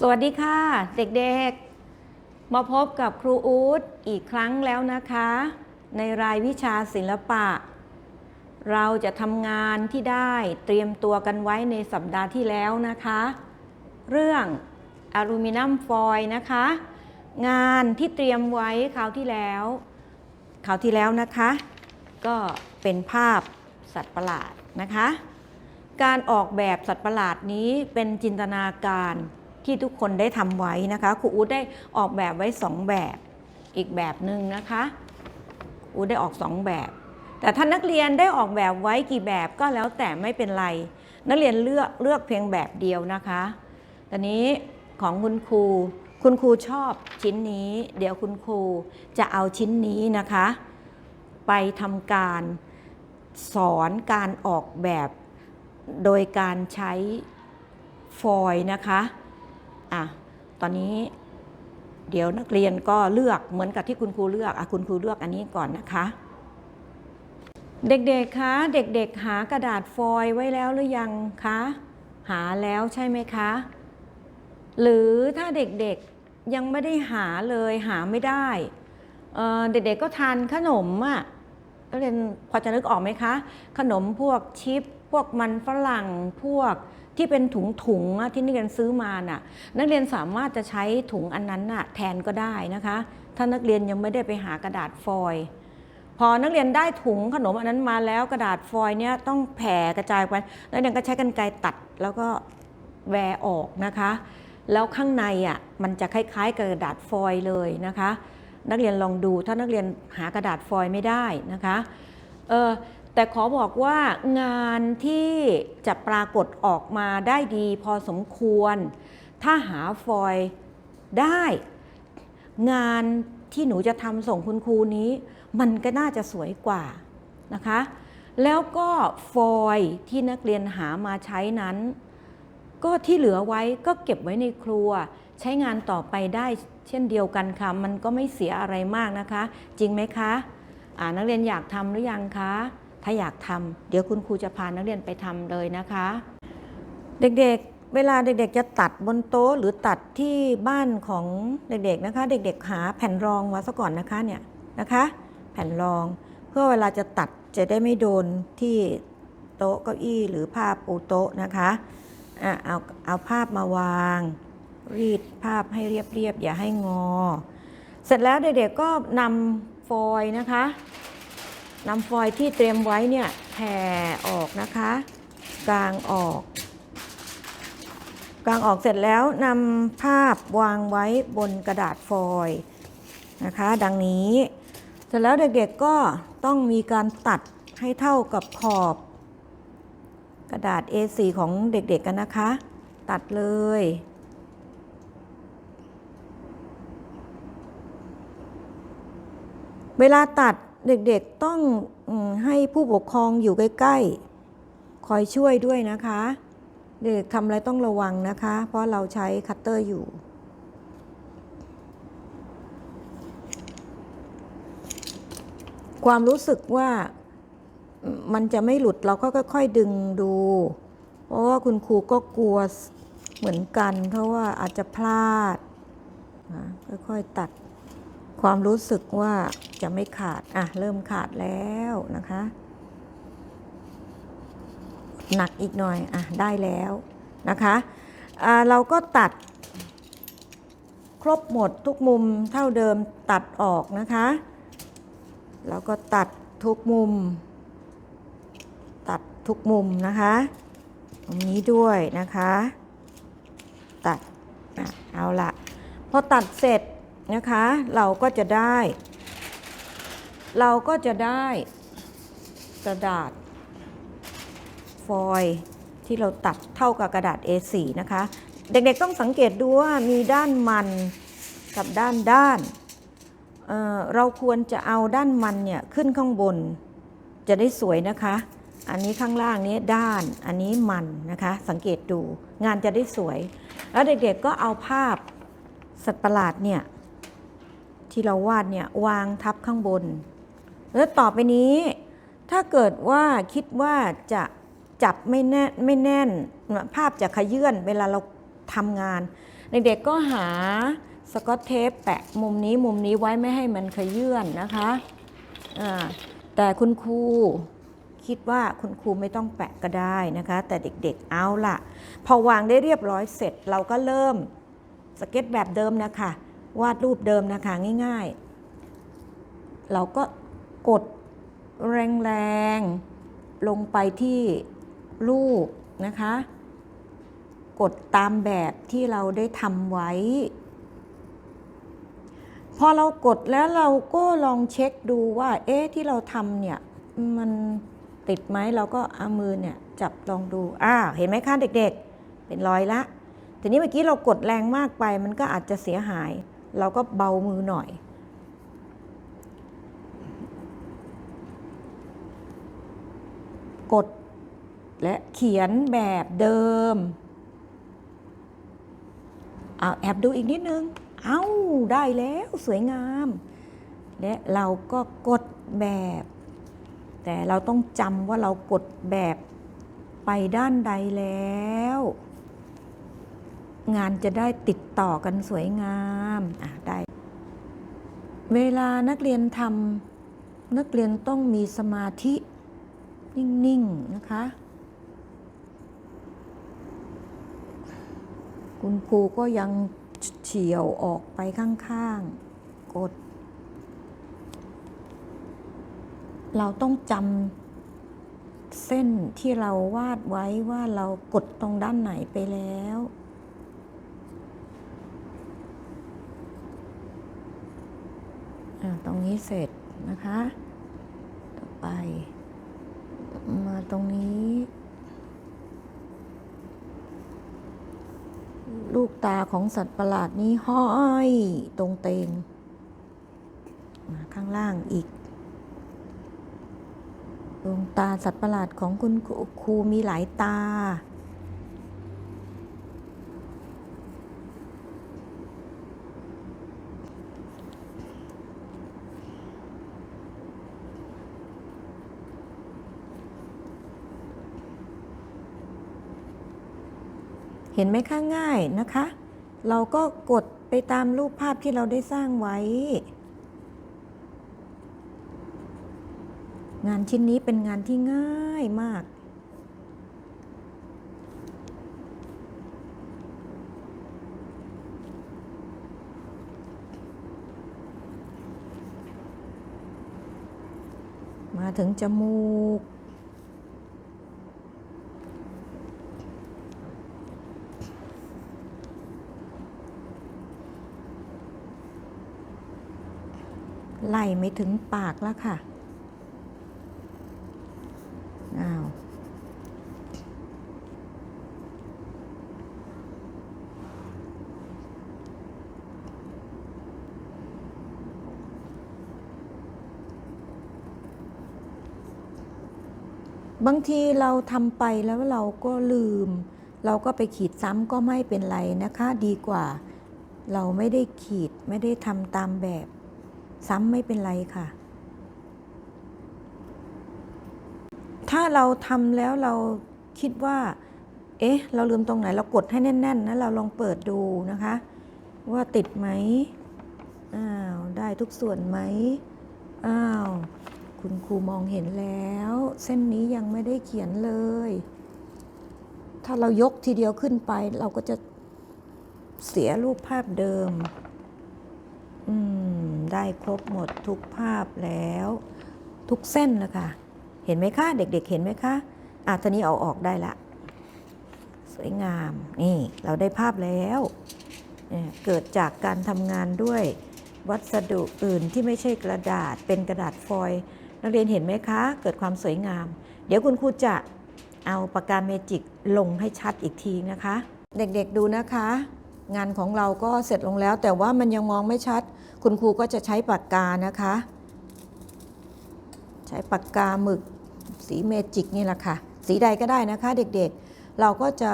สวัสดีค่ะ เด็กๆ มาพบกับครูอู๊ดอีกครั้งแล้วนะคะ ในรายวิชาศิลปะ เราจะทำงานที่ได้เตรียมตัวกันไว้ในสัปดาห์ที่แล้วนะคะ เรื่องอลูมิเนียมฟอยล์นะคะ งานที่เตรียมไว้คราวที่แล้วคราวที่แล้วนะคะ ก็เป็นภาพสัตว์ประหลาดนะคะ การออกแบบสัตว์ประหลาดนี้เป็นจินตนาการ ที่ทุกคนได้ทำไว้นะคะครูอู๊ดได้ออกแบบไว้สองแบบอีกแบบหนึ่งนะคะอู๊ดได้ออกสองแบบ แต่ถ้านักเรียนได้ออกแบบไว้กี่แบบก็แล้วแต่ไม่เป็นไร นักเรียนเลือกเลือกเพียงแบบเดียวนะคะตอนนี้ของคุณครู คุณครูชอบชิ้นนี้ เดี๋ยวคุณครูจะเอาชิ้นนี้นะคะ ไปทำการสอนการออกแบบโดยการใช้ฟอยนะคะ อะตอนนี้เดี๋ยวนักเรียนก็เลือกเหมือนกับที่คุณครูเลือกอะคุณครูเลือกอันนี้ก่อนนะคะ เด็กๆคะเด็กๆหากระดาษฟอยล์ไว้แล้วหรือยังคะหาแล้วใช่ไหมคะ หรือถ้าเด็กๆยังไม่ได้หาเลยหาไม่ได้เเด็กๆก็ทานขนมอะนักเรียนพอจะนึกออกไหมคะ ขนมพวกชิป พวกมันฝรั่งพวก ที่เป็นถุงถุงๆที่นักเรียนซื้อมาน่ะนักเรียนสามารถจะใช้ถุงอันนั้นน่ะแทนก็ได้นะคะ ถ้านักเรียนยังไม่ได้ไปหากระดาษฟอยล์พอนักเรียนได้ถุงขนมอันนั้นมาแล้วกระดาษฟอยล์เนี่ยต้องแผ่กระจายไปนักเรียนก็ใช้กรรไกรตัดแล้วก็แวออกนะคะ แล้วข้างในอะมันจะคล้ายๆกับกระดาษฟอยล์เลยนะคะ นักเรียนลองดูถ้านักเรียนหากระดาษฟอยล์ไม่ได้นะคะเออ แต่ขอบอกว่างานที่จะปรากฏออกมาได้ดีพอสมควร ถ้าหาฟอยล์ได้ งานที่หนูจะทำส่งคุณครูนี้ มันก็น่าจะสวยกว่านะคะ แล้วก็ฟอยล์ที่นักเรียนหามาใช้นั้น ก็ที่เหลือไว้ก็เก็บไว้ในครัว ใช้งานต่อไปได้เช่นเดียวกันค่ะ มันก็ไม่เสียอะไรมากนะคะ จริงไหมคะอ่านักเรียนอยากทำหรือยังคะ ถ้าอยากทำเดี๋ยวคุณครูจะพานักเรียนไปทำเลยนะคะ เด็กๆ เวลาเด็กๆ จะตัดบนโต๊ะหรือตัดที่บ้านของเด็กๆนะคะ เด็กๆ หาแผ่นรองมาซะก่อนนะคะเนี่ยนะคะ แผ่นรองเพื่อเวลาจะตัดจะได้ไม่โดนที่โต๊ะเก้าอี้หรือผ้าปูโต๊ะนะคะอะเอาเอาภาพมาวาง รีดภาพให้เรียบๆอย่าให้งอ เสร็จแล้วเด็กๆก็นำฟอยนะคะ นำฟอยล์ที่เตรียมไว้เนี่ยแผ่ออกนะคะ กลางออก กลางออกเสร็จแล้วนำภาพวางไว้บนกระดาษฟอยล์นะคะ ดังนี้ เสร็จแล้วเด็กๆก็ต้องมีการตัดให้เท่ากับขอบ กระดาษ A4 ของเด็กๆกันนะคะ ตัดเลยเวลาตัด เด็กๆต้องให้ผู้ปกครองอยู่ใกล้ๆ คอยช่วยด้วยนะคะ เด็กทำอะไรต้องระวังนะคะ เพราะเราใช้คัตเตอร์อยู่ความรู้สึกว่ามันจะไม่หลุดเราก็ค่อยๆดึงดู เพราะว่าคุณครูก็กลัวเหมือนกัน เพราะว่าอาจจะพลาดค่อยๆตัด ความรู้สึกว่าจะไม่ขาด อะ เริ่มขาดแล้วนะคะ หนักอีกหน่อย อะ ได้แล้วนะคะอ่าเราก็ตัด ครบหมดทุกมุมเท่าเดิมตัดออกนะคะ แล้วก็ตัดทุกมุม ตัดทุกมุมนะคะ ตรงนี้ด้วยนะคะ ตัดอะเอาละพอตัดเสร็จ นะคะ เราก็จะได้ เราก็จะได้กระดาษฟอยล์ที่เราตัดเท่ากับกระดาษ A4 นะคะ เด็กๆต้องสังเกตดูว่ามีด้านมันกับด้านด้านเเราควรจะเอาด้านมันเนี่ยขึ้นข้างบน จะได้สวยนะคะ อันนี้ข้างล่างนี้ด้านอันนี้มันนะคะ สังเกตดูงานจะได้สวย แล้วเด็กๆก็เอาภาพสัตว์ประหลาดเนี่ย ที่เราวาดเนี่ยวางทับข้างบน แล้วต่อไปนี้ ถ้าเกิดว่าคิดว่าจะจับไม่แน่นไม่แน่น ภาพจะขยื่นเวลาเราทำงาน เด็กๆก็หาสกอตเทปแปะมุมนี้มุมนี้ไว้ไม่ให้มันขยื่นนะคะแต่คุณครูคิดว่าคุณครูไม่ต้องแปะก็ได้นะคะ แต่เด็กๆเอาล่ะ พอวางได้เรียบร้อยเสร็จเราก็เริ่มสเก็ตแบบเดิมนะคะ วาดรูปเดิมนะคะง่ายๆ เราก็กดแรงๆ ลงไปที่รูปนะคะ กดตามแบบที่เราได้ทำไว้ พอเรากดแล้วเราก็ลองเช็คดูว่า เอ๊ะที่เราทำเนี่ย มันติดไหมเราก็เอามือเนี่ยจับลองดู อ้าว เห็นไหมคะเด็กๆ เป็นรอยละ ทีนี้เมื่อกี้เรากดแรงมากไปมันก็อาจจะเสียหาย เราก็เบามือหน่อย กดและเขียนแบบเดิม เอาแอบดูอีกนิดนึง เอาได้แล้วสวยงาม และเราก็กดแบบ แต่เราต้องจำว่าเรากดแบบไปด้านใดแล้ว งานจะได้ติดต่อกันสวยงามอะได้เวลานักเรียนทำนักเรียนต้องมีสมาธินิ่งๆนะคะ คุณครูก็ยังเฉียวออกไปข้างๆ กด เราต้องจำเส้นที่เราวาดไว้ว่าเรากดตรงด้านไหนไปแล้ว อะ ตรงนี้เสร็จนะคะ ต่อไป มาตรงนี้ ลูกตาของสัตว์ประหลาดนี้ห้อยตรงเตงมาข้างล่างอีกดวงตาสัตว์ประหลาดของคุณครูมีหลายตา เห็นไหมคะง่ายนะคะ เราก็กดไปตามรูปภาพที่เราได้สร้างไว้ งานชิ้นนี้เป็นงานที่ง่ายมาก มาถึงจมูก ไล่ไม่ถึงปากแล้วค่ะ อ้าว บางทีเราทำไปแล้วเราก็ลืม เราก็ไปขีดซ้ำก็ไม่เป็นไรนะคะ ดีกว่า เราไม่ได้ขีดไม่ได้ทำตามแบบ ซ้ำไม่เป็นไรค่ะ ถ้าเราทำแล้วเราคิดว่า เอ๊ะ เราลืมตรงไหน เรากดให้แน่นๆนะ เราลองเปิดดูนะคะ ว่าติดไหม อ้าว ได้ทุกส่วนไหม อ้าว คุณครูมองเห็นแล้ว เส้นนี้ยังไม่ได้เขียนเลย ถ้าเรายกทีเดียวขึ้นไป เราก็จะเสียรูปภาพเดิม อืม ได้ครบหมดทุกภาพแล้ว ทุกเส้นนะคะเห็นไหมคะ เด็กๆ เห็นไหมคะอะตอนนี้เอาออกได้ละ สวยงาม นี่เราได้ภาพแล้วเนี่ยเกิดจากการทำงานด้วยวัสดุอื่นที่ไม่ใช่กระดาษ เป็นกระดาษฟอยล์นักเรียนเห็นไหมคะ เกิดความสวยงาม เดี๋ยวคุณครูจะเอาปากกาเมจิกลงให้ชัดอีกทีนะคะ เด็กๆดูนะคะ งานของเราก็เสร็จลงแล้ว แต่ว่ามันยังมองไม่ชัด คุณครูก็จะใช้ปากกานะคะ ใช้ปากกาหมึกสีเมจิกนี่แหละค่ะ สีใดก็ได้นะคะเด็กๆ เราก็จะ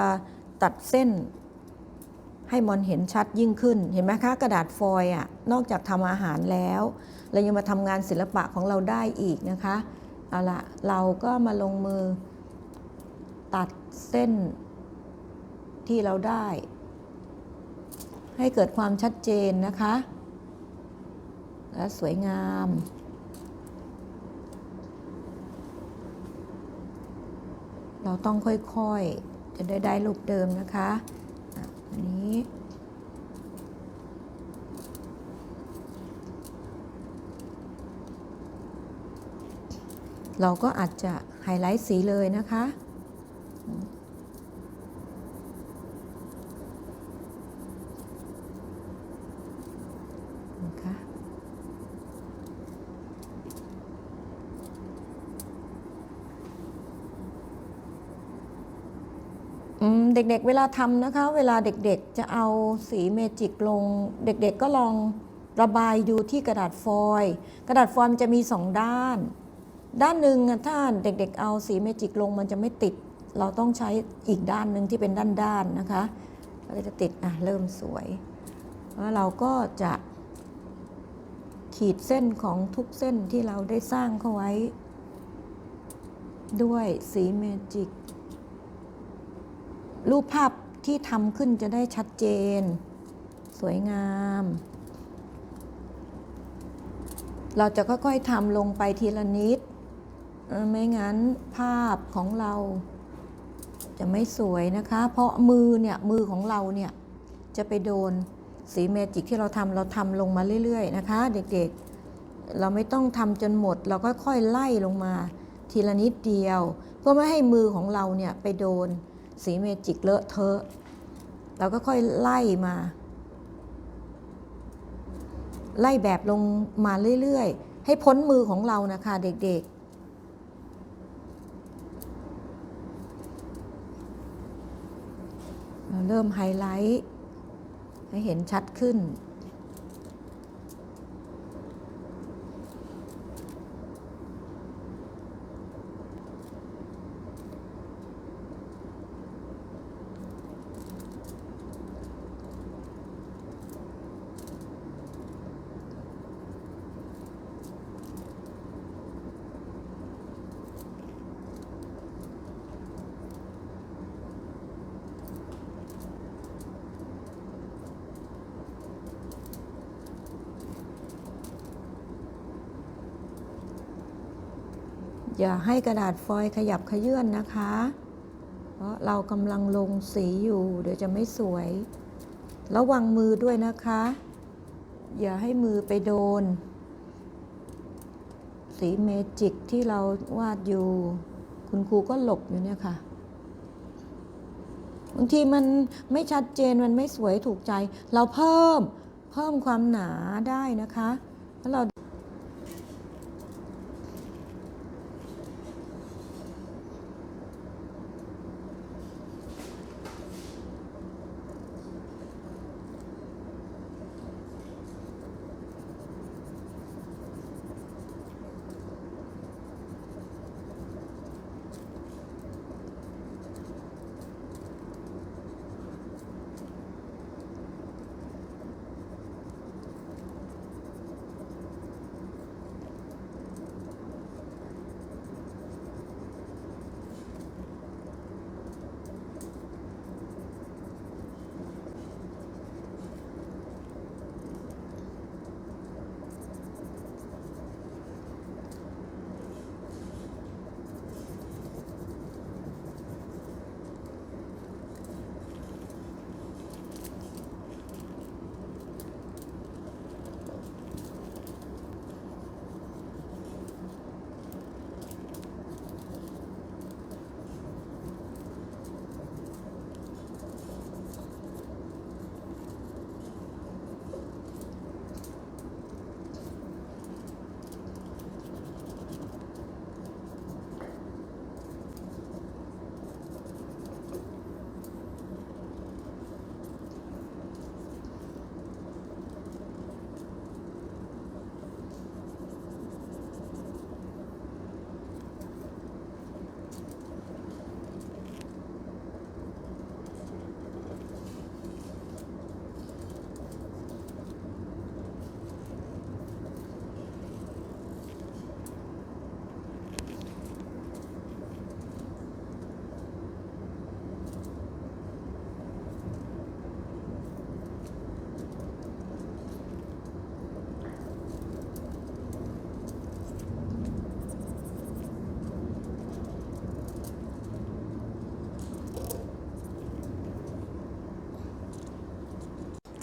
ตัดเส้นให้มันเห็นชัดยิ่งขึ้น เห็นไหมคะกระดาษฟอยล์อะนอกจากทำอาหารแล้วเรายังมาทำงานศิลปะของเราได้อีกนะคะเอาละเราก็มาลงมือตัดเส้นที่เราได้ ให้เกิดความชัดเจนนะคะ และสวยงาม เราต้องค่อยๆ จะได้ได้รูปเดิมนะคะอันนี้เราก็อาจจะไฮไลท์สีเลยนะคะ อืม เด็กๆ เวลาทำนะคะ เวลาเด็กๆ จะเอาสีเมจิกลง เด็กๆ ก็ลองระบายดูที่กระดาษฟอยล์กระดาษฟอยล์มันจะมีสองด้าน ด้านหนึ่งถ้าเด็กๆ เอาสีเมจิกลงมันจะไม่ติด เราต้องใช้อีกด้านหนึ่งที่เป็นด้านๆนะคะก็จะติดอะเริ่มสวย แล้วเราก็จะขีดเส้นของทุกเส้นที่เราได้สร้างเข้าไว้ ด้วยสีเมจิก รูปภาพที่ทำขึ้นจะได้ชัดเจน สวยงาม เราจะค่อยๆทำลงไปทีละนิด ไม่งั้นภาพของเราจะไม่สวยนะคะ เพราะมือเนี่ยมือของเราเนี่ยจะไปโดนสีเมจิกที่เราทำเราทำลงมาเรื่อยๆนะคะ เด็กๆ เราไม่ต้องทำจนหมด เราค่อยๆไล่ลงมา ทีละนิดเดียว เพื่อไม่ให้มือของเราเนี่ยไปโดน สีเมจิกเลอะเทอะเราก็ค่อยไล่มา ไล่แบบลงมาเรื่อยๆ ให้พ้นมือของเรานะคะเด็กๆเราเริ่มไฮไลท์ ให้เห็นชัดขึ้น อย่าให้กระดาษฟอยล์ขยับขยื่นนะคะ เพราะเรากำลังลงสีอยู่ เดี๋ยวจะไม่สวย ระวังมือด้วยนะคะ อย่าให้มือไปโดน สีเมจิกที่เราวาดอยู่ คุณครูก็หลบอยู่เนี่ยค่ะบางทีมันไม่ชัดเจนมันไม่สวยถูกใจ เราเพิ่มเพิ่มความหนาได้นะคะ แล้วเรา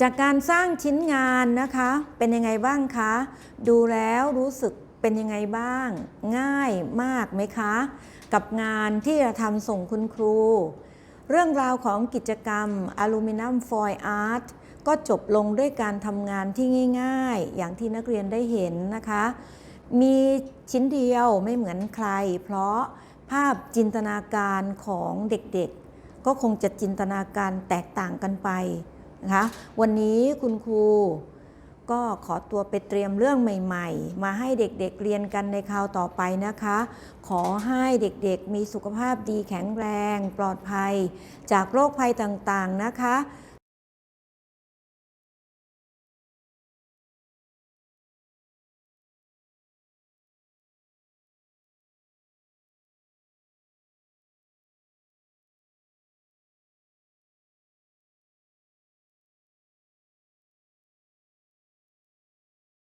จากการสร้างชิ้นงานนะคะ เป็นยังไงบ้างคะ ดูแล้วรู้สึกเป็นยังไงบ้าง ง่ายมากไหมคะ กับงานที่จะทำส่งคุณครู เรื่องราวของกิจกรรมอลูมิเนียมฟอยล์อาร์ตก็จบลงด้วยการทำงานที่ง่าย ๆ อย่างที่นักเรียนได้เห็นนะคะ มีชิ้นเดียวไม่เหมือนใคร เพราะภาพจินตนาการของเด็กๆ ก็คงจะจินตนาการแตกต่างกันไป นะคะวันนี้คุณครูก็ขอตัวไปเตรียมเรื่องใหม่ ๆ มาให้เด็กๆเรียนกันในคราวต่อไปนะคะ ขอให้เด็กๆมีสุขภาพดีแข็งแรง ปลอดภัย จากโรคภัยต่างๆนะคะ